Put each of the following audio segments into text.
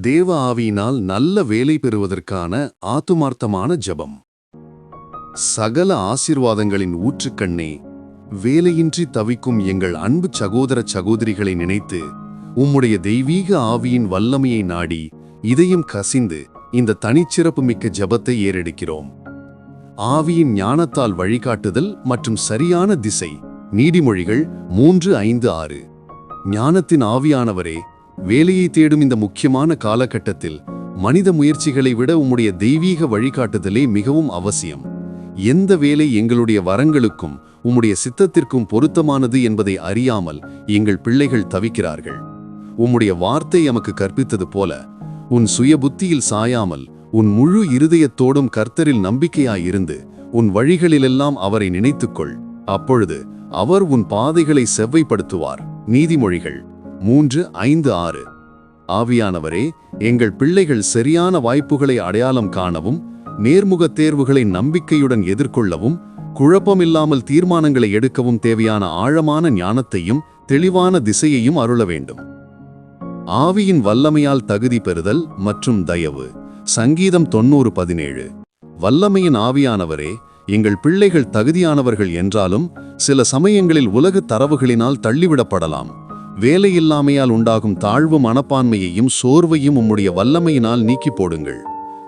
தேவ ஆவியினால் நல்ல வேலை பெறுவதற்கான ஆத்துமார்த்தமான ஜெபம். சகல ஆசிர்வாதங்களின் ஊற்றுக்கண்ணே வேலையின்றி தவிக்கும் எங்கள் அன்பு சகோதர சகோதரிகளை நினைத்து உம்முடைய தெய்வீக ஆவியின் வல்லமையை நாடி இதயம் கசிந்து இந்த தனிச்சிறப்பு மிக்க ஜெபத்தை ஏறெடுக்கிறோம். ஆவியின் ஞானத்தால் வழிகாட்டுதல் மற்றும் சரியான திசை. நீதிமொழிகள் மூன்று ஐந்து ஆறு. ஞானத்தின் ஆவியானவரே வேலையை தேடும் இந்த முக்கியமான காலகட்டத்தில் மனித முயற்சிகளை விட உம்முடைய தெய்வீக வழிகாட்டுதலே மிகவும் அவசியம். எந்த வேலை எங்களுடைய வரங்களுக்கும் உம்முடைய சித்தத்திற்கும் பொருத்தமானது என்பதை அறியாமல் எங்கள் பிள்ளைகள் தவிக்கிறார்கள். உம்முடைய வார்த்தை எமக்கு கற்பித்தது போல உன் சுய புத்தியில் சாயாமல் உன் முழு இருதயத்தோடும் கர்த்தரில் நம்பிக்கையாயிருந்து உன் வழிகளிலெல்லாம் அவரை நினைத்துக்கொள். அப்பொழுது அவர் உன் பாதைகளை செவ்வைப்படுத்துவார். நீதிமொழிகள். மூன்று ஐந்து ஆறு. ஆவியானவரே எங்கள் பிள்ளைகள் சரியான வாய்ப்புகளை அடையாளம் காணவும் நேர்முக தேர்வுகளை நம்பிக்கையுடன் எதிர்கொள்ளவும் குழப்பமில்லாமல் தீர்மானங்களை எடுக்கவும் தேவையான ஆழமான ஞானத்தையும் தெளிவான திசையையும் அருள வேண்டும். ஆவியின் வல்லமையால் தகுதி பெறுதல் மற்றும் தயவு. சங்கீதம் தொன்னூறு பதினேழு. வல்லமையின் ஆவியானவரே எங்கள் பிள்ளைகள் தகுதியானவர்கள் என்றாலும் சில சமயங்களில் உலக தரவுகளினால் தள்ளிவிடப்படலாம். வேலையில்லாமையால் உண்டாகும் தாழ்வு மனப்பான்மையையும் சோர்வையும் உம்முடைய வல்லமையினால் நீக்கி போடுங்கள்.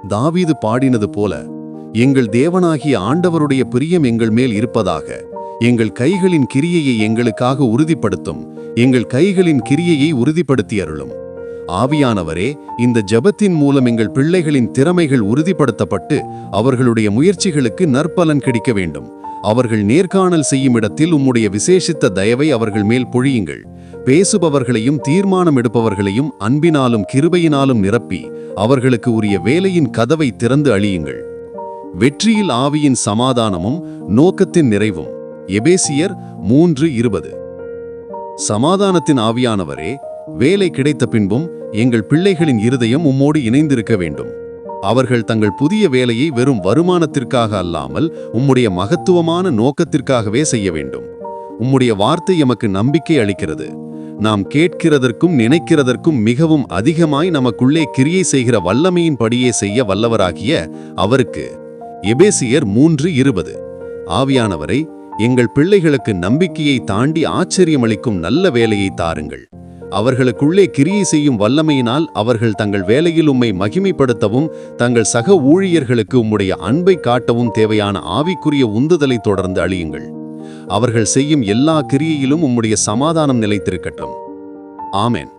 தாவீது பாடினது போல எங்கள் தேவனாகிய ஆண்டவருடைய பிரியம் எங்கள் மேல் இருப்பதாக எங்கள் கைகளின் கிரியையை எங்களுக்காக உறுதிப்படுத்தும் எங்கள் கைகளின் கிரியையை உறுதிப்படுத்தி அருளும் ஆவியானவரே இந்த ஜெபத்தின் மூலம் எங்கள் பிள்ளைகளின் திறமைகள் உறுதிப்படுத்தப்பட்டு அவர்களுடைய முயற்சிகளுக்கு நற்பலன் கிடைக்க வேண்டும். அவர்கள் நேர்காணல் செய்யும் இடத்தில் உம்முடைய விசேஷித்த தயவை அவர்கள் மேல் பொழியுங்கள். பேசுபவர்களையும் தீர்மானம் எடுப்பவர்களையும் அன்பினாலும் கிருபையினாலும் நிரப்பி அவர்களுக்கு உரிய வேலையின் கதவை திறந்து அழியுங்கள். வெற்றியில் ஆவியின் சமாதானமும் நோக்கத்தின் நிறைவும். எபேசியர் மூன்று இருபது. சமாதானத்தின் ஆவியானவரே வேலை கிடைத்த பின்பும் எங்கள் பிள்ளைகளின் இருதயம் உம்மோடு இணைந்திருக்க வேண்டும். அவர்கள் தங்கள் புதிய வேலையை வெறும் வருமானத்திற்காக அல்லாமல் உம்முடைய மகத்துவமான நோக்கத்திற்காகவே செய்ய வேண்டும். உம்முடைய வார்த்தை எமக்கு நம்பிக்கை அளிக்கிறது. நாம் கேட்கிறதற்கும் நினைக்கிறதற்கும் மிகவும் அதிகமாய் நமக்குள்ளே கிரியை செய்கிற வல்லமையின் படியே செய்ய வல்லவராகிய அவருக்கு எபேசியர் மூன்று இருபது. ஆவியானவரை எங்கள் பிள்ளைகளுக்கு நம்பிக்கையை தாண்டி ஆச்சரியமளிக்கும் நல்ல வேலையை தாருங்கள். அவர்களுக்குள்ளே கிரியை செய்யும் வல்லமையினால் அவர்கள் தங்கள் வேலையில் உம்மை மகிமைப்படுத்தவும் தங்கள் சக ஊழியர்களுக்கு உம்முடைய அன்பை காட்டவும் தேவையான ஆவிக்குரிய உந்துதலை தொடர்ந்து அழியுங்கள். அவர்கள் செய்யும் எல்லா கிரியையிலும் உம்முடைய சமாதானம் நிலைத்திருக்கட்டும். ஆமேன்.